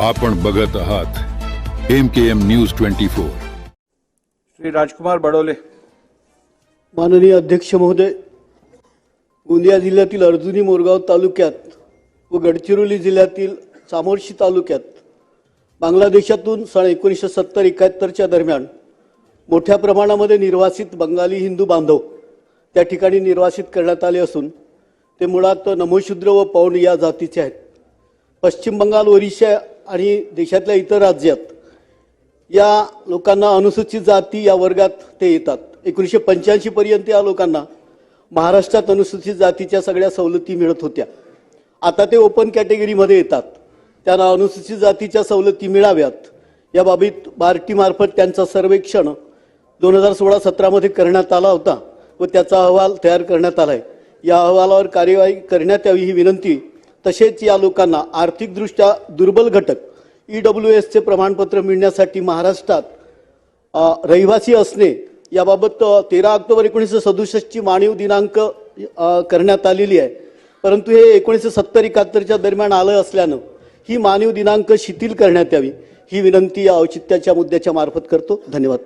आपण बघत आहात M K M news twenty four. Shri Rajkumar Badole. माननीय अध्यक्ष महोदय गोंदिया जिल्ह्यातील अर्जुनी मोरगाव तालुक्यात व गडचिरोली जिल्ह्यातील चामोर्शी तालुक्यात बांगलादेशातून सन एकोणीसशे सत्तर एकाहत्तरच्या दरम्यान मोठ्या प्रमाणामध्ये निर्वासित बंगाली हिंदू बांधव त्या ठिकाणी निर्वासित करण्यात आले असून ते मुळात नमोशूद्र व पौंड या जातीचे आहेत. पश्चिम बंगाल ओरिशा आणि देशातल्या इतर राज्यात या लोकांना अनुसूचित जाती या वर्गात ते येतात. एकोणीसशे पंच्याऐंशी पर्यंत या लोकांना महाराष्ट्रात अनुसूचित जातीच्या सगळ्या सवलती मिळत होत्या. आता ते ओपन कॅटेगरीमध्ये येतात. त्यांना अनुसूचित जातीच्या सवलती मिळाव्यात. या बाबतीत बार्टीमार्फत त्यांचा सर्वेक्षण दोन हजार सोळा सतरामध्ये करण्यात आला होता व त्याचा अहवाल तयार करण्यात आला आहे या अहवालावर कार्यवाही करण्यात यावी ही विनंती तसेच या लोकांना आर्थिकदृष्ट्या दुर्बल घटक ई डब्ल्यू एसचे प्रमाणपत्र मिळण्यासाठी महाराष्ट्रात रहिवासी असणे याबाबत तेरा ऑक्टोबर एकोणीसशे सदुसष्टची माणीव दिनांक करण्यात आलेली आहे. परंतु हे एकोणीसशे सत्तर एकाहत्तरच्या दरम्यान आलं असल्यानं ही मानव दिनांक शिथिल करण्यात यावी ही विनंती या औचित्याच्या मुद्द्याच्या मार्फत करतो. धन्यवाद.